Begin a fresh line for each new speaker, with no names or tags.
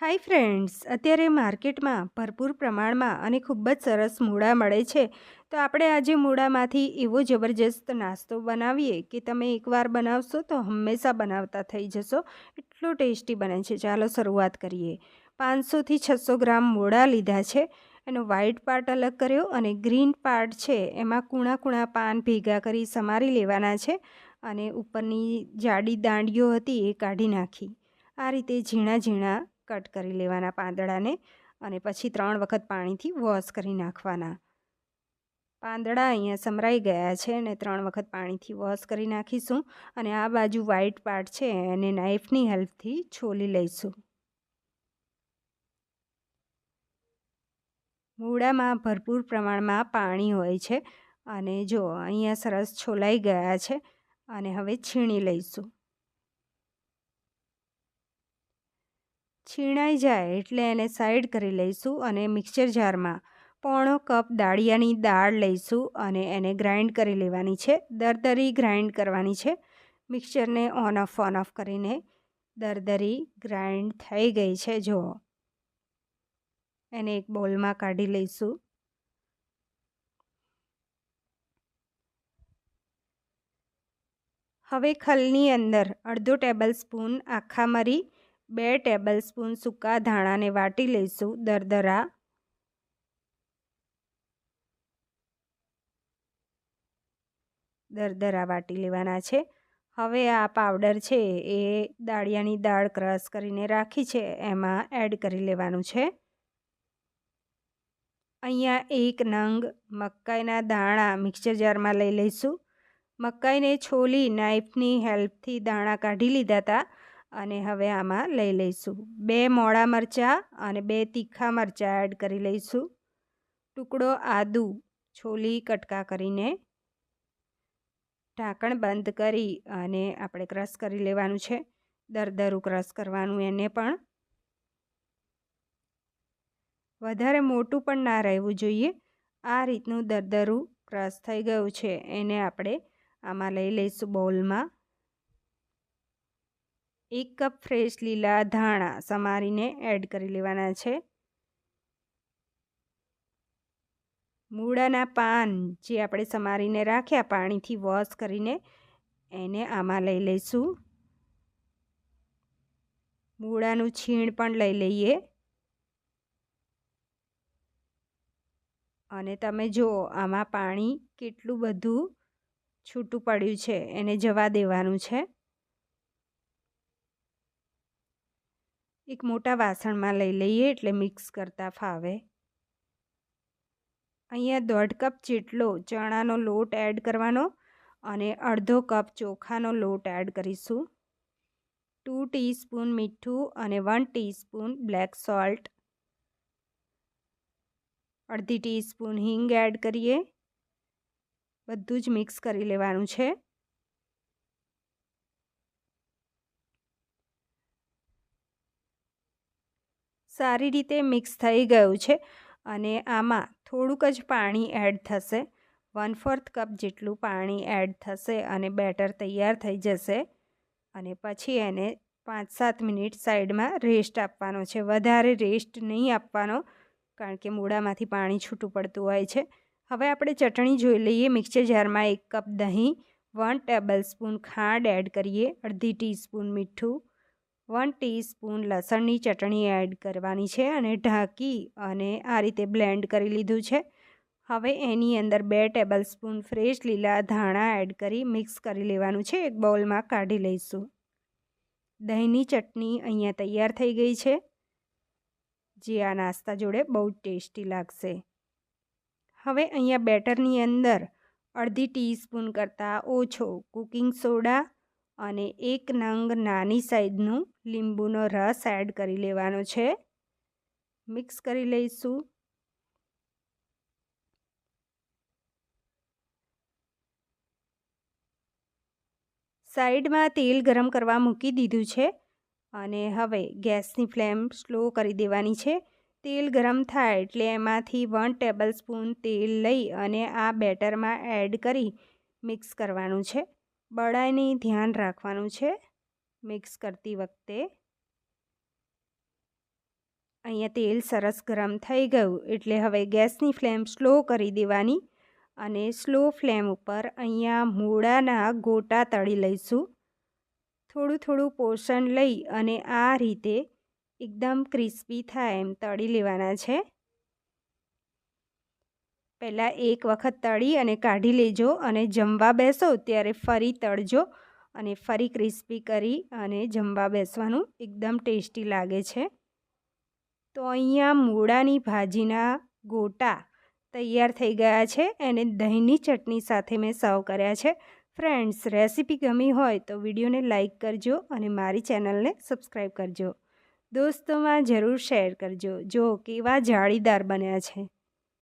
Hi friends, અત્યારે માર્કેટમાં ભરપૂર પ્રમાણમાં અને ખૂબ જ સરસ મૂળા મળે છે. તો આપણે આજે મૂળામાંથી એવો જબરજસ્ત નાસ્તો બનાવીએ કે તમે એકવાર બનાવશો તો હંમેશા બનાવતા થઈ જશો. એટલો ટેસ્ટી બને છે. ચાલો શરૂઆત કરીએ. પાંચસોથી છસો ગ્રામ મૂળા લીધા છે. એનો વ્હાઇટ પાર્ટ અલગ કર્યો અને ગ્રીન પાર્ટ છે એમાં કૂણા કૂણા પાન ભેગા કરી સમારી લેવાના છે અને ઉપરની જાડી દાંડીઓ હતી એ કાઢી નાખી. આ રીતે ઝીણા ઝીણા કટ કરી લેવાના પાંદડાને અને પછી ત્રણ વખત પાણીથી વોશ કરી નાખવાના. પાંદડા અહીંયા સમરાઈ ગયા છે અને ત્રણ વખત પાણીથી વોશ કરી નાખીશું અને આ બાજુ વ્હાઈટ પાર્ટ છે એને નાઈફની હેલ્પથી છોલી લઈશું. મૂળામાં ભરપૂર પ્રમાણમાં પાણી હોય છે અને જો અહીંયા સરસ છોલાઈ ગયા છે અને હવે છીણી લઈશું. છીણાઈ જાય એટલે એને સાઈડ કરી લઈશું અને મિક્સર જારમાં પોણો કપ દાળિયાની દાળ લઈશું અને એને ગ્રાઇન્ડ કરી લેવાની છે. દરદરી ગ્રાઇન્ડ કરવાની છે. મિક્સરને ઓન ઓફ ઓન ઓફ કરીને દરદરી ગ્રાઇન્ડ થઈ ગઈ છે. જો એને એક બોલમાં કાઢી લઈશું. હવે ખલની અંદર અડધો ટેબલ સ્પૂન આખા મરી બે ટેબલ સ્પૂન સૂકા ધાણાને વાટી લઈશું. દરદરા દરદરા વાટી લેવાના છે. હવે આ પાવડર છે એ દાળિયાની દાળ ક્રશ કરીને રાખી છે. એમાં એડ કરી લેવાનું છે. અહીંયા એક નંગ મકાઈના દાણા મિક્સર જારમાં લઈ લઈશું. મકાઈને છોલી નાઈફની હેલ્પથી દાણા કાઢી લીધા હતા. અને હવે આમાં લઈ લઈશું. બે મોળા મરચાં અને બે તીખા મરચાં એડ કરી લઈશું. ટુકડો આદુ, છોલી કટકા કરીને ઢાંકણ બંધ કરી અને આપણે ક્રશ કરી લેવાનું છે. દરદરું ક્રશ કરવાનું એને પણ વધારે મોટું પણ ના રહેવું જોઈએ. આ રીતનું દરદરું ક્રશ થઈ ગયું છે. એને આપણે આમાં લઈ લઈશું બોલમાં. એક કપ ફ્રેશ લીલા ધાણા સમારીને એડ કરી લેવાના છે. મૂળાના પાન જે આપણે સમારીને રાખ્યા પાણીથી વોશ કરીને એને આમાં લઈ લઈશું. મૂળાનું છીણ પણ લઈ લઈએ. અને તમે જુઓ, આમાં પાણી કેટલું બધું છૂટું પડ્યું છે, એને જવા દેવાનું છે. એક મોટા વાસણમાં લઈ લઈએ એટલે મિક્સ કરતાં ફાવે. અહીંયા દોઢ કપ જેટલો ચણાનો લોટ એડ કરવાનો અને અડધો કપ ચોખાનો લોટ એડ કરીશું. ટુ ટીસ્પૂન મીઠું અને વન ટીસ્પૂન બ્લેક સોલ્ટ. અડધી ટીસ્પૂન હિંગ એડ કરીએ. બધું જ મિક્સ કરી લેવાનું છે. સારી રીતે મિક્સ થઈ ગયું છે અને આમાં થોડુંક જ પાણી એડ થશે. વન ફોર્થ કપ જેટલું પાણી એડ થશે અને બેટર તૈયાર થઈ જશે. અને પછી એને પાંચ સાત મિનિટ સાઈડમાં રેસ્ટ આપવાનો છે. વધારે રેસ્ટ નહીં આપવાનો, કારણ કે મૂળામાંથી પાણી છૂટું પડતું હોય છે. હવે આપણે ચટણી જોઈ લઈએ. મિક્સર જારમાં એક કપ દહીં, વન ટેબલ સ્પૂન ખાંડ એડ કરીએ, અડધી ટીસ્પૂન મીઠું વન ટીસ્પૂન લસણની ચટણી એડ કરવાની છે અને ઢાંકી અને આ રીતે બ્લેન્ડ કરી લીધું છે. હવે એની અંદર બે ટેબલ સ્પૂન ફ્રેશ લીલા ધાણા એડ કરી મિક્સ કરી લેવાનું છે. એક બાઉલમાં કાઢી લઈશું. દહીંની ચટણી અહીંયા તૈયાર થઈ ગઈ છે. જે આ નાસ્તા જોડે બહુ ટેસ્ટી લાગશે. હવે અહીંયા બેટરની અંદર અડધી ટીસ્પૂન કરતાં ઓછો કુકિંગ સોડા અને એક નંગ નાની સાઈઝનું લીંબુનો રસ એડ કરી લેવાનો છે. મિક્સ કરી લઈશું. સાઈડમાં તેલ ગરમ કરવા મૂકી દીધું છે અને હવે ગેસની ફ્લેમ સ્લો કરી દેવાની છે. તેલ ગરમ થાય એટલે એમાંથી વન ટેબલ સ્પૂન તેલ લઈ અને આ બેટરમાં એડ કરી મિક્સ કરવાનું છે. બળાઈને ધ્યાન રાખવાનું છે. મિક્સ કરતી વખતે. અહીંયા તેલ સરસ ગરમ થઈ ગયું, એટલે હવે ગેસની ફ્લેમ સ્લો કરી દેવાની અને સ્લો ફ્લેમ ઉપર અહીંયા મૂળાના ગોટા તળી લઈશું. થોડું થોડું પોષણ લઈ અને આ રીતે એકદમ ક્રિસ્પી થાય એમ તળી લેવાના છે. પહેલાં એક વખત તળી અને કાઢી લેજો અને જમવા બેસો ત્યારે ફરી તળજો અને ફરી ક્રિસ્પી કરી અને જમવા બેસવાનું એકદમ ટેસ્ટી લાગે છે. તો અહીંયા મૂળાની ભાજીના ગોટા તૈયાર થઈ ગયા છે. એને દહીંની ચટણી સાથે મેં સર્વ કર્યા છે. ફ્રેન્ડ્સ, રેસીપી ગમી હોય તો વિડીયોને લાઇક કરજો અને મારી ચેનલને સબસ્ક્રાઈબ કરજો. દોસ્તોમાં જરૂર શેર કરજો. જો કેવા જાળીદાર બન્યા છે.